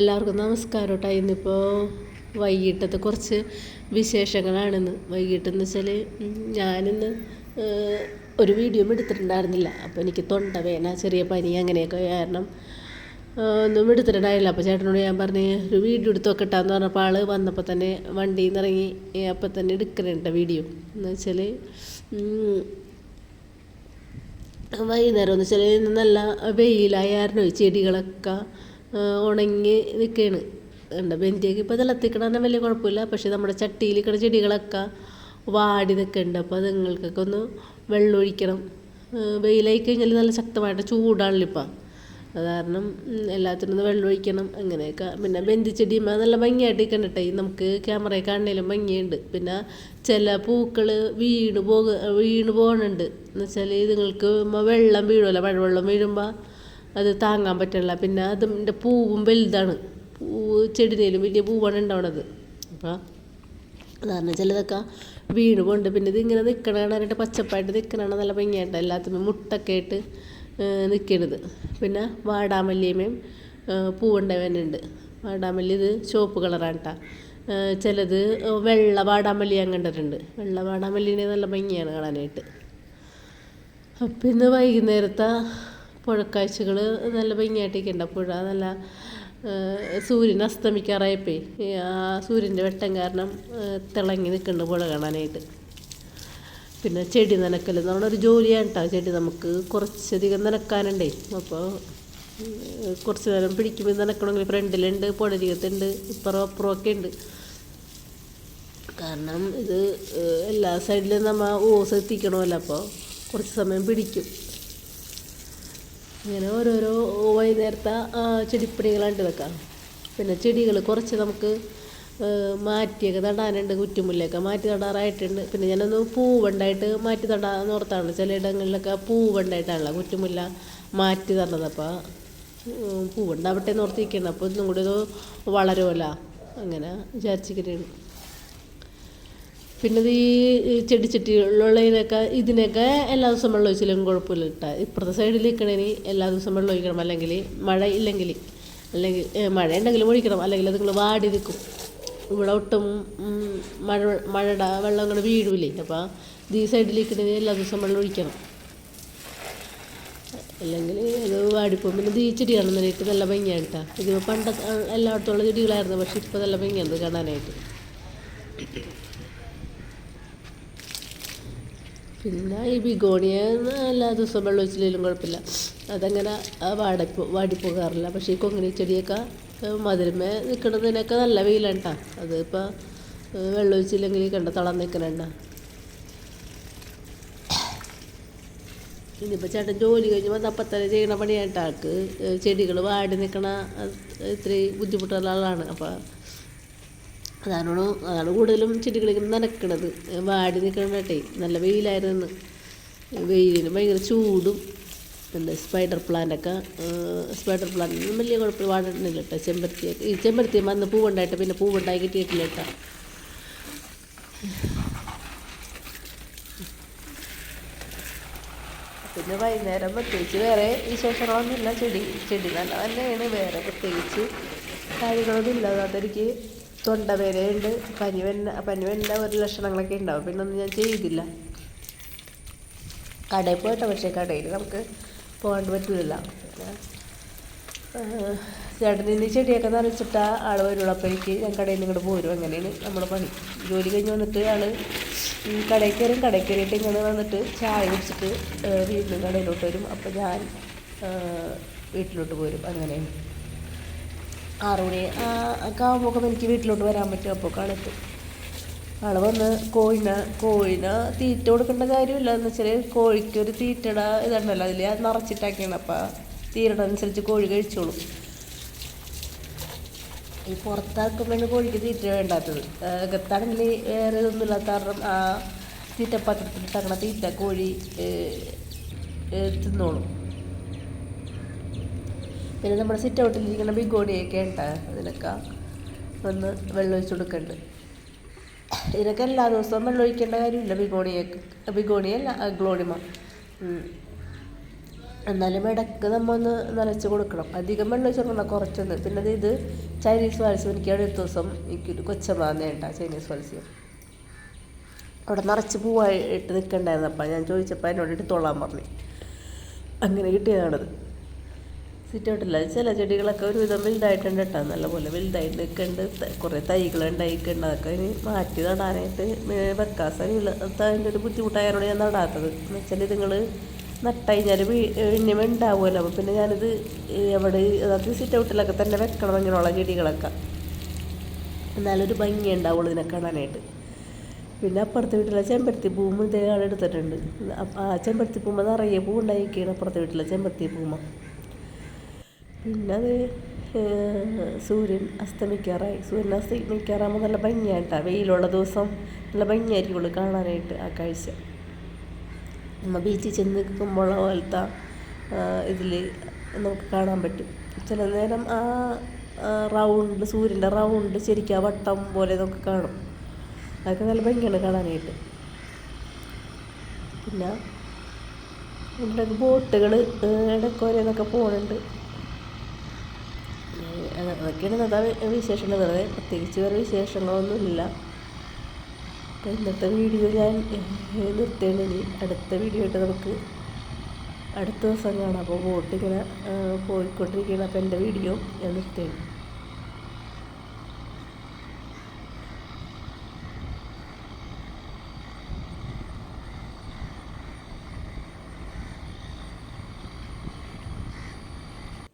എല്ലാവർക്കും നമസ്കാരം കേട്ടോ ഇന്നിപ്പോൾ വൈകിട്ടത്തെ കുറച്ച് വിശേഷങ്ങളാണിന്ന്. വൈകിട്ടെന്ന് വെച്ചാൽ ഞാനിന്ന് ഒരു വീഡിയോ എടുത്തിട്ടുണ്ടായിരുന്നില്ല. അപ്പോൾ എനിക്ക് തൊണ്ടവേന ചെറിയ പനി അങ്ങനെയൊക്കെ കാരണം ഒന്നും എടുത്തിട്ടുണ്ടായില്ല അപ്പോൾ ചേട്ടനോട് ഞാൻ പറഞ്ഞ് ഒരു വീഡിയോ എടുത്ത് വെക്കട്ടാന്ന് പറഞ്ഞപ്പോൾ ആൾ വന്നപ്പോൾ തന്നെ വണ്ടിയിൽ നിന്ന് ഇറങ്ങി അപ്പോൾ തന്നെ എടുക്കുന്നുണ്ട് വീഡിയോ. എന്ന് വെച്ചാൽ വൈകുന്നേരം എന്ന് വെച്ചാൽ നല്ല വെയിലായിരുന്നു ചെടികളൊക്കെ ഉണങ്ങി നിൽക്കുകയാണ് ഉണ്ട് ബെന്തിയൊക്കെ ഇപ്പോൾ തിളത്തിക്കണ വലിയ കുഴപ്പമില്ല. പക്ഷേ നമ്മുടെ ചട്ടിയിൽ ഇക്കണ ചെടികളൊക്കെ വാടി നിൽക്കുന്നുണ്ട് അപ്പോൾ അതുങ്ങൾക്കൊക്കെ ഒന്ന് വെള്ളം ഒഴിക്കണം വെയിലായി കഴിഞ്ഞാൽ നല്ല ശക്തമായിട്ട് ചൂടാണല്ലോ ഇപ്പം. അത് കാരണം എല്ലാത്തിനും ഒന്ന് വെള്ളം ഒഴിക്കണം അങ്ങനെയൊക്കെ. പിന്നെ ബന്ധിച്ചെടിയുമ്പോൾ നല്ല ഭംഗിയായിട്ട് കണ്ടിട്ടേ നമുക്ക് ക്യാമറയിൽ കാണുന്നതിലും ഭംഗിയുണ്ട്. പിന്നെ ചില പൂക്കൾ വീണ് പോക വീണ് പോകുന്നുണ്ട് എന്ന് വെച്ചാൽ ഇതുങ്ങൾക്ക് വെള്ളം വീഴുമല്ലോ മഴവെള്ളം വീഴുമ്പോൾ അത് താങ്ങാൻ പറ്റില്ല. പിന്നെ അതിന്റെ പൂവും വലുതാണ്. പൂവ് ചെടിനേലും വലിയ പൂവാണ് ഉണ്ടാവണത്. അപ്പോൾ കാരണം ചിലതൊക്കെ വീണ് പോകുന്നുണ്ട് പിന്നെ ഇത് ഇങ്ങനെ നിൽക്കണ കാണാനായിട്ട് പച്ചപ്പായിട്ട് നിൽക്കണതാണ് നല്ല ഭംഗിയായിട്ട് എല്ലാത്തിനും മുട്ടൊക്കെ ആയിട്ട് നിൽക്കണത് പിന്നെ വാടാമല്ലിയമ്മയും പൂവുണ്ടാവുന്നുണ്ട് വാടാമല്ലി ഇത് ചുവപ്പ് കളറാണ് കേട്ടോ ചിലത് വെള്ള വാടാമല്ലി ഞാൻ കണ്ടിട്ടുണ്ട്. വെള്ള വാടാമല്ലിനെ നല്ല ഭംഗിയാണ് കാണാനായിട്ട്. പിന്നെ വൈകുന്നേരത്തെ പുഴക്കാഴ്ചകൾ നല്ല ഭംഗിയായിട്ടൊക്കെയുണ്ട്. പുഴ നല്ല സൂര്യൻ അസ്തമിക്കാറായപ്പേ ആ സൂര്യന്റെ വെട്ടം കാരണം തിളങ്ങി നിൽക്കുന്നുണ്ട് പുഴ കാണാനായിട്ട്. പിന്നെ ചെടി നനക്കൽ ഒരു ജോലിയാണ് കേട്ടോ ചെടി നമുക്ക് കുറച്ചധികം നനക്കാനുണ്ടേ. അപ്പോൾ കുറച്ച് നേരം പിടിക്കുമ്പോൾ നനക്കണമെങ്കിൽ ഫ്രണ്ടിലുണ്ട് പുഴരികത്തുണ്ട് ഇപ്പുറം അപ്പുറമൊക്കെ ഉണ്ട് കാരണം ഇത് എല്ലാ സൈഡിലും നമ്മൾ ഓസ് എത്തിക്കണമല്ലോ. അപ്പോൾ കുറച്ച് സമയം പിടിക്കും. ഇങ്ങനെ ഓരോരോ വൈകുന്നേരത്തെ ആ, ചെടിപ്പണികളുണ്ട് വെക്കാം. പിന്നെ ചെടികൾ കുറച്ച് നമുക്ക് മാറ്റിയൊക്കെ നടാനുണ്ട് കുറ്റുമുല്ലയൊക്കെ മാറ്റി നടാറായിട്ടുണ്ട്. പിന്നെ ഞാനൊന്ന് പൂവുണ്ടായിട്ട് മാറ്റി നടാന്ന് ഓർത്താണ് ചില ഇടങ്ങളിലൊക്കെ പൂവുണ്ടായിട്ടാണല്ലോ കുറ്റുമുല്ല മാറ്റി തന്നത് അപ്പോൾ പൂവുണ്ടാവട്ടെ എന്ന് ഓർത്തിരിക്കണം അപ്പോൾ ഇന്നും കൂടി ഇത് വളരുമല്ലോ അങ്ങനെ വിചാരിച്ചിരിക്കുകയാണ് പിന്നെ ഇത് ഈ ചെടിച്ചട്ടികളുള്ളതിനൊക്കെ ഇതിനൊക്കെ എല്ലാ ദിവസവും വെള്ളം ഒഴിച്ചില്ലെങ്കിൽ കുഴപ്പമില്ല കേട്ടോ. ഇപ്പുറത്തെ സൈഡിൽ നിൽക്കണേന് എല്ലാ ദിവസവും വെള്ളം ഒഴിക്കണം. അല്ലെങ്കിൽ മഴ ഇല്ലെങ്കിൽ അല്ലെങ്കിൽ മഴ ഉണ്ടെങ്കിലും ഒഴിക്കണം. അല്ലെങ്കിൽ നിങ്ങൾ വാടി നിൽക്കും ഇവിടെ ഒട്ടും മഴ മഴയുടെ വെള്ളം ഇങ്ങനെ വീഴൂലേ. അപ്പോൾ ഈ സൈഡിൽ നിൽക്കണേന് എല്ലാ ദിവസവും വെള്ളം ഒഴിക്കണം. അല്ലെങ്കിൽ അത് വാടിപ്പോകും. പിന്നെ ഈ ചെടി കാണുന്നതിനായിട്ട് നല്ല ഭംഗിയാണ് കേട്ടോ. ഇത് പണ്ട് എല്ലായിടത്തും ഉള്ള ചെടികളായിരുന്നു. പക്ഷെ ഇപ്പോൾ നല്ല ഭംഗിയാണ് കാണാനായിട്ട്. പിന്നെ ഈ ബിഗോണിയ എല്ലാ ദിവസവും വെള്ളം ഒഴിച്ചില്ലെങ്കിലും കുഴപ്പമില്ല. അതങ്ങനെ വാടിപ്പ് വാടിപ്പോ വാടിപ്പോകാറില്ല പക്ഷേ ഈ കൊങ്ങിണി ചെടിയൊക്കെ മധുരമേ നിൽക്കുന്നതിനൊക്കെ നല്ല വെയിലാണ് കേട്ടോ അതിപ്പോൾ വെള്ളം ഒഴിച്ചില്ലെങ്കിൽ കണ്ട തളം നിൽക്കണണ്ട. ഇനിയിപ്പോൾ ചേട്ടൻ ജോലി കഴിഞ്ഞ് വന്നപ്പോൾ തന്നെ ചെയ്യണ പണിയായിട്ട് ചെടികൾ വാടി നിൽക്കണ ഇത്രയും ബുദ്ധിമുട്ടുള്ള ആളാണ്. അപ്പോൾ അതാണ് അതാണ് കൂടുതലും ചെടികളിങ്ങനെ നനക്കണത്. വാടി നിൽക്കണേ നല്ല വെയിലായിരുന്നു വെയിലിന് ഭയങ്കര ചൂടും. എന്താ സ്പൈഡർ പ്ലാന്റൊക്കെ സ്പൈഡർ പ്ലാന്റ് വലിയ കുഴപ്പം വാടുന്നില്ല കേട്ടോ. ചെമ്പരത്തിയൊക്കെ ഈ ചെമ്പരത്തി വന്ന് പൂവുണ്ടായിട്ട് പിന്നെ പൂവുണ്ടായി കിട്ടിയിട്ടില്ല കേട്ടോ. പിന്നെ വൈകുന്നേരം പ്രത്യേകിച്ച് വേറെ വിശേഷങ്ങളൊന്നുമില്ല. ചെടി ചെടി നല്ല തന്നെയാണ് വേറെ പ്രത്യേകിച്ച് കാര്യങ്ങളൊന്നും ഇല്ല അതെനിക്ക് തൊണ്ടവേദനയുണ്ട് പനി വന്ന പനി വന്ന ഒരു ലക്ഷണങ്ങളൊക്കെ ഉണ്ടാവും. പിന്നെ ഒന്നും ഞാൻ ചെയ്തില്ല. കടയിൽ പോയിട്ടോ? പക്ഷേ കടയിൽ നമുക്ക് പോകാണ്ട് പറ്റില്ല ചേട്ടനിന്ന് ചെടിയൊക്കെ നിറച്ചിട്ടാ ആൾ വരുള്ളൂ. അപ്പോൾ ഞാൻ കടയിൽ നിന്ന് ഇങ്ങോട്ട് പോരും. അങ്ങനെയാണ് നമ്മുടെ പണി. ജോലി കഴിഞ്ഞ് വന്നിട്ട് ആൾ കടയിൽ കയറും. കടയിൽ കയറിയിട്ട് ഇങ്ങനെ വന്നിട്ട് ചായ കുടിച്ചിട്ട് വീട്ടിൽ കടയിലോട്ട് വരും. അപ്പോൾ ഞാൻ വീട്ടിലോട്ട് പോരും. അങ്ങനെയാണ്. ആറ് മണി ഒക്കെ ആകുമ്പോൾ എനിക്ക് വീട്ടിലോട്ട് വരാൻ പറ്റും. അപ്പോൾ കാലത്ത് ആൾ വന്ന് കോഴിനെ കോഴിനെ തീറ്റ കൊടുക്കേണ്ട കാര്യമില്ല. എന്ന് വെച്ചാൽ കോഴിക്ക് ഒരു തീറ്റട ഇതുണ്ടല്ലോ. അതിൽ അത് നിറച്ചിട്ടാക്കിയാണ്. അപ്പോൾ തീരട അനുസരിച്ച് കോഴി കഴിച്ചോളും. ഈ പുറത്താക്കുമ്പോഴാണ് കോഴിക്ക് തീറ്റ വേണ്ടാത്തത്. അകത്താണെങ്കിൽ വേറെ ഇതൊന്നും ഇല്ലാത്ത കാരണം ആ തീറ്റപ്പാത്രത്തിൽ തകണ തീറ്റ കോഴി തിന്നോളും. പിന്നെ നമ്മുടെ സിറ്റ് ഔട്ടിലിരിക്കുന്ന ബിഗോണിയൊക്കെ ഉണ്ട്? അതിനൊക്കെ ഒന്ന് വെള്ളം ഒഴിച്ച് കൊടുക്കുന്നുണ്ട് ഇതിനൊക്കെ എല്ലാ ദിവസവും വെള്ളം ഒഴിക്കേണ്ട കാര്യമില്ല ബിഗോണിയൊക്കെ ബിഗോണിയല്ല ഗ്ലോണിമ. എന്നാലും ഇടയ്ക്ക് നമ്മൾ ഒന്ന് നനച്ച് കൊടുക്കണം. അധികം വെള്ളം ഒഴിച്ച് കൊടുക്കണം കുറച്ചൊന്ന്. പിന്നെ ഇത് ചൈനീസ് വാൽസ്യം എനിക്ക് അടുത്ത ദിവസം എനിക്കൊരു കൊച്ചമാന്നേണ്ട ചൈനീസ് വാൽസ്യം അവിടെ നിറച്ച് പൂവായിട്ട് നിൽക്കണ്ടായിരുന്നു. അപ്പം ഞാൻ ചോദിച്ചപ്പോൾ എന്നോട് എടുത്തോളാൻ പറഞ്ഞു. അങ്ങനെ കിട്ടിയതാണത്. സിറ്റ് ഔട്ടില്ല ചില ചെടികളൊക്കെ ഒരുവിധം വലുതായിട്ടുണ്ട് കേട്ടോ. നല്ലപോലെ വലുതായിട്ട് നിൽക്കുന്നുണ്ട്. കുറേ തൈകൾ ഉണ്ടായിട്ടുണ്ട്. അതൊക്കെ ഇനി മാറ്റി നടാനായിട്ട് വെക്കാൻ സ്ഥലമില്ല ഒരു ബുദ്ധിമുട്ടായതുകൊണ്ട് ഞാൻ നടാത്തത്. എന്ന് വെച്ചാൽ നിങ്ങൾ നട്ടുകഴിഞ്ഞാൽ പിന്നെ ഉണ്ടാവുമല്ലോ. അപ്പോൾ പിന്നെ ഞാനിത് എവിടെ അതായത് സിറ്റ് ഔട്ടിലൊക്കെ തന്നെ വെക്കണം ഇങ്ങനെയുള്ള ചെടികളൊക്കെ. എന്നാലൊരു ഭംഗി ഉണ്ടാവുള്ളൂ ഇതിനെ കാണാനായിട്ട്. പിന്നെ അപ്പുറത്തെ വീട്ടിലെ ചെമ്പരത്തി പൂമ്പ് ഇതേ ആളെടുത്തിട്ടുണ്ട് ആ ചെമ്പരത്തി പൂമ്പ് നിറയെ പൂ ഉണ്ടായിരിക്കുകയാണ് അപ്പുറത്തെ വീട്ടിലെ ചെമ്പരത്തി പൂമ്പ പിന്നെ അത് സൂര്യൻ അസ്തമിക്കാറായി. സൂര്യൻ അസ്തമിക്കാറാകുമ്പോൾ നല്ല ഭംഗിയായിട്ടാണ് വെയിലുള്ള ദിവസം നല്ല ഭംഗിയായിരിക്കുള്ളൂ കാണാനായിട്ട് ആ കാഴ്ച. നമ്മൾ ബീച്ചിൽ ചെന്ന് നിൽക്കുമ്പോൾ പോലത്തെ ഇതിൽ നമുക്ക് കാണാൻ പറ്റും. ചില നേരം ആ റൗണ്ട് സൂര്യന്റെ റൗണ്ട് ശരിക്കും ആ വട്ടം പോലെ നമുക്ക് കാണും. അതൊക്കെ നല്ല ഭംഗിയാണ് കാണാനായിട്ട്. പിന്നെ ഇവിടെ ബോട്ടുകൾ ഇടക്കോരെന്നൊക്കെ പോകുന്നുണ്ട് അതൊക്കെയാണ് ഇന്നത്തെ വിശേഷങ്ങൾ. വെറുതെ പ്രത്യേകിച്ച് വേറെ വിശേഷങ്ങളൊന്നുമില്ല. അപ്പോൾ ഇന്നത്തെ വീഡിയോ ഞാൻ നിർത്തേണ്ടി അടുത്ത വീഡിയോ ആയിട്ട് നമുക്ക് അടുത്ത ദിവസം കാണാം. അപ്പോൾ ബോട്ടിങ്ങനെ പോയിക്കൊണ്ടിരിക്കുകയാണ്. അപ്പോൾ എന്റെ വീഡിയോ ഞാൻ നിർത്തേണ്ടി